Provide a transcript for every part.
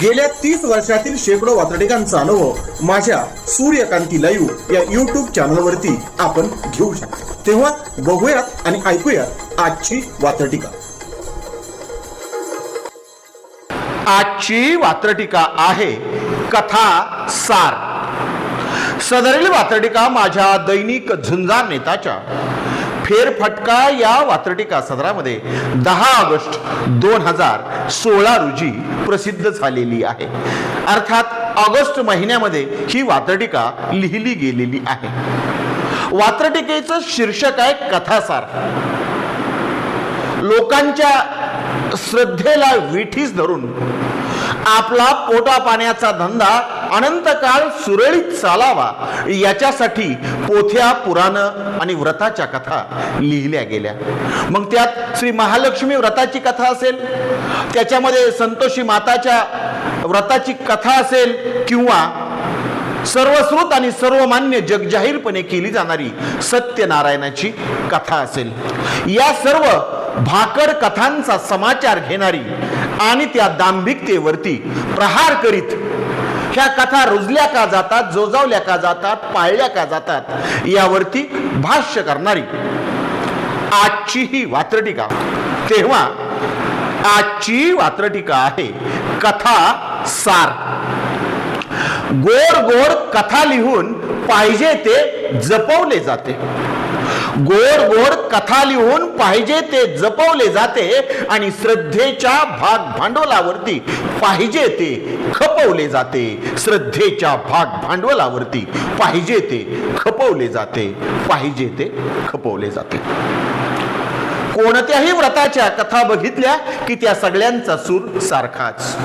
गेल्या तीस वर्षातील शेकडो वातडिकांचा अनुभव माझ्या सूर्यकांती लाईव्ह या युट्यूब चॅनलवरती आपण घेऊ शकतो. तेव्हा बघूयात आणि ऐकूयात आजची वातडिका आजची वात्रटिका आहे कथा सार. सदरील वात्रटिका माझ्या दैनिक झुंजार नेताच्या. फेरफटका या वात्रटिका सदरामध्ये दहा ऑगस्ट दोन हजार सोळा रोजी प्रसिद्ध झालेली आहे. अर्थात ऑगस्ट महिन्यामध्ये ही वात्रटिका लिहिली गेलेली आहे. वात्रटिकेचं शीर्षक आहे कथासार. लोकांच्या श्रद्धेला विठीस धरून आपला पोटा पाण्याचा धंदा अनंत काळ सुरळीत चालावा. याच्यासाठी पोथ्या पुराण आणि व्रताच्या कथा लिहिल्या गेल्या. मग त्यात श्री महालक्ष्मी व्रताची कथा असेल त्याच्यामध्ये संतोषी माताच्या व्रताची कथा असेल किंवा सर्वश्रुत आणि सर्वमान्य जगजाहीरपणे केली जाणारी सत्यनारायणाची कथा असेल. या सर्व भाकड कथांचा समाचार घेणारी आणि त्या दांभिकतेवरती प्रहार करीत ह्या कथा रुजल्या का जातात जोजावल्या का जातात पाळल्या का जातात यावरती भाष्य करणारी आजची ही वात्रटिका. तेव्हा आजची वात्रटिका आहे कथा सार. गोड गोड कथा लिहून पाहिजे ते जपवले जाते. गोड गोड कथा लिहून पाहिजे ते जपवले जाते आणि श्रद्धेच्या भाग भांडवलावरती पाहिजे ते खपवले जाते. श्रद्धेच्या भाग भांडवलावरती पाहिजे ते खपवले जाते. पाहिजे ते खपवले जाते. कोणत्याही व्रताच्या कथा बघितल्या की त्या सगळ्यांचा सूर सारखाच.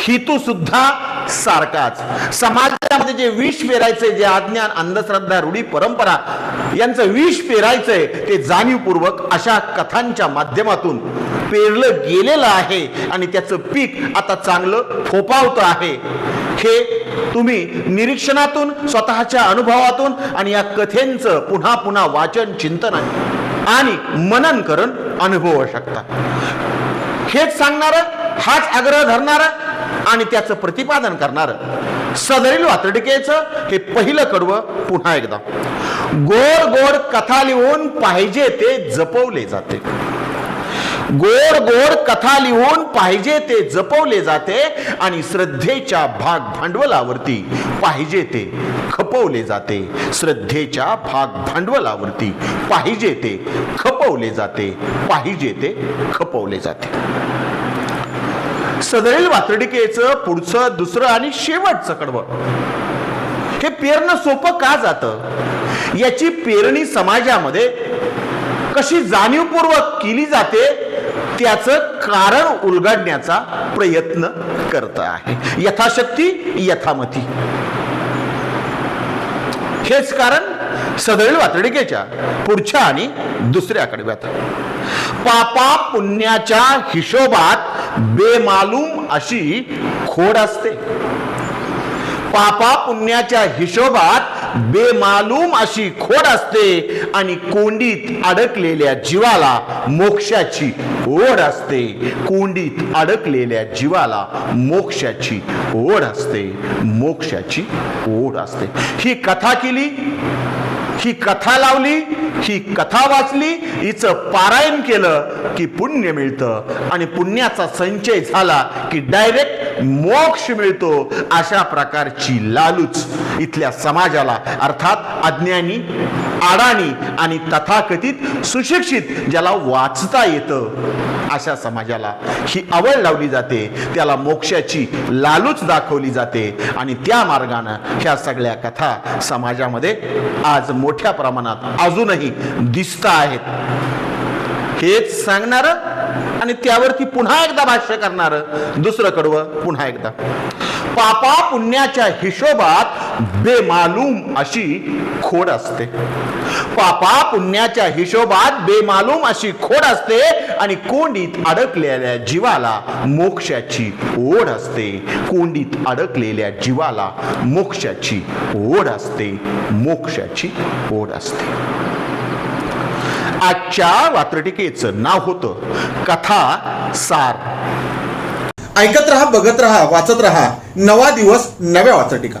हेतू सुद्धा सारखाच. समाजामध्ये जे विष पेरायचंय जे अज्ञान अंधश्रद्धा रूढी परंपरा यांचं विष पेरायचंय ते जाणीवपूर्वक अशा कथांच्या माध्यमातून पेरलं गेलेलं आहे आणि त्याचं पीक आता चांगलं फोपावतं आहे. हे तुम्ही निरीक्षणातून स्वतःच्या अनुभवातून आणि या कथेंचं पुन्हा पुन्हा वाचन चिंतन आणि मनन करून अनुभवू शकता. हेच सांगणार हाच आग्रह धरणार आणि त्याचं प्रतिपादन करणार सदरील वातडिकेचं हे पहिलं कडवं पुन्हा एकदा. गोड गोड कथा लिहून पाहिजे ते जपवले जाते. गोड गोड कथा लिहून पाहिजे ते जपवले जाते आणि श्रद्धेच्या भाग भांडवलावरती पाहिजे ते खपवले जाते. श्रद्धेच्या भाग भांडवलावरती पाहिजे ते खपवले जाते पाहिजे ते खपवले जाते. सदरील वातडिकेचं पुढचं दुसरं आणि शेवटचं कडवं. हे पेरणं सोपं का जातं? याची पेरणी समाजामध्ये कशी जाणीवपूर्वक केली जाते त्याचं कारण उलगडण्याचा प्रयत्न करत आहे. यथाशक्ती यथामती. हेच कारण सदैव वातडिकेच्या पुढच्या आणि दुसऱ्या कडव्यात पापा पुण्याच्या हिशोबात बेमालूम अशी खोड असते. पापा पुण्याच्या हिशोबात बेमालूम अशी खोड असते आणि कोंडीत अडकलेल्या जीवाला मोक्षाची ओढ असते. कोंडीत अडकलेल्या जीवाला मोक्षाची ओढ असते. मोक्षाची ओढ असते. ही कथा केली ही कथा लावली ही कथा वाचली हिचं पारायण केलं की पुण्य मिळतं. आणि पुण्याचा संचय झाला की डायरेक्ट मोक्ष मिळतो अशा प्रकारची लालूच इथल्या समाजाला. अर्थात अज्ञानी आडाणी आणि तथाकथित सुशिक्षित ज्याला वाचता येतं अशा समाजाला. ही आवड लावली जाते त्याला मोक्षाची लालूच दाखवली जाते आणि त्या मार्गानं ह्या सगळ्या कथा समाजामध्ये आज मोठ्या प्रमाणात अजूनही ठिकाणी दिसत आहेत. हेच सांगणार आणि त्यावरती पुन्हा एकदा भाष्य करणार. दुसरं कडवं पुन्हा एकदा. पापा पुण्याच्या हिशोबात बेमालूम अशी खोड असते. पापा पुण्याच्या हिशोबात बेमालूम अशी खोड असते आणि कोंडीत अडकलेल्या जीवाला मोक्षाची ओढ असते. कोंडीत अडकलेल्या जीवाला मोक्षाची ओढ असते. मोक्षाची ओढ असते. आजच्या वात्रटिकेचं नाव होतं कथा सार. ऐकत रहा बघत रहा वाचत रहा. नवा दिवस नव्या वात्रटिका.